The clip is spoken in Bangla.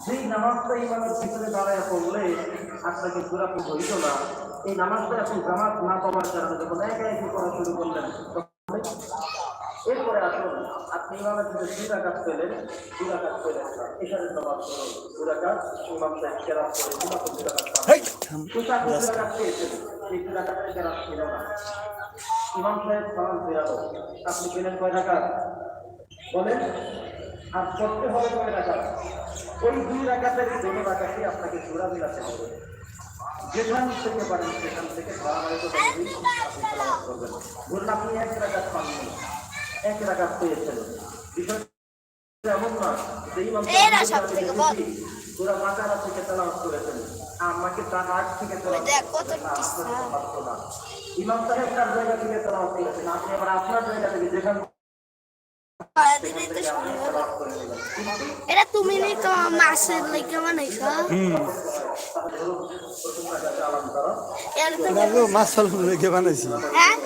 যেই নামাজটা ইমামের পিছনে দাঁড়ায় পড়লে আপনাকে ঘোরাফি হইত না এই নামাজটা আপনি জামাত না পাওয়ার কারণে যখন একা একই করা শুরু করলেন এরপরে আসুন আপনি ইমামের থেকে দুটা কাজ পেলেন দুটা কাজ পেলেন এখানে নামাজ করুন দুটা কাজ ইমাম সাহেব কেরাত করে দুটা কাজ দুটা পেয়েছেন এই দুটা কাজ কেরাত ছিল না। ইমাম সাহেব সালাম ফেরাবো আপনি পেলেন কয় টাকা বলেন আর করতে হবে কয় টাকা ওই দুই রাখাতের দোনো রাখাতে আপনাকে জোড়া মিলাতে হবে। যেখান থেকে পারেন সেখান থেকে ধারাবাহিক আপনি সালামাত করবেন। ধরুন আপনি এক রাখাত পাননি এক রাখাত পেয়েছেন বিষয় এমন না যে ইমাম থেকে করেছেন আমাকে তার আগ থেকে। ইমাম সাহেব তার জায়গা থেকে তেলাওয়াত করেছেন। আপনি আবার আপনার জায়গা থেকে যেখান সেখান থেকে আপনি তেলাওয়াত করে নেবেন কিন্তু এটা তুমি নি তো মাছের লেগে বানাইছ? মাছ ফলন বানাইছি। হ্যাঁ?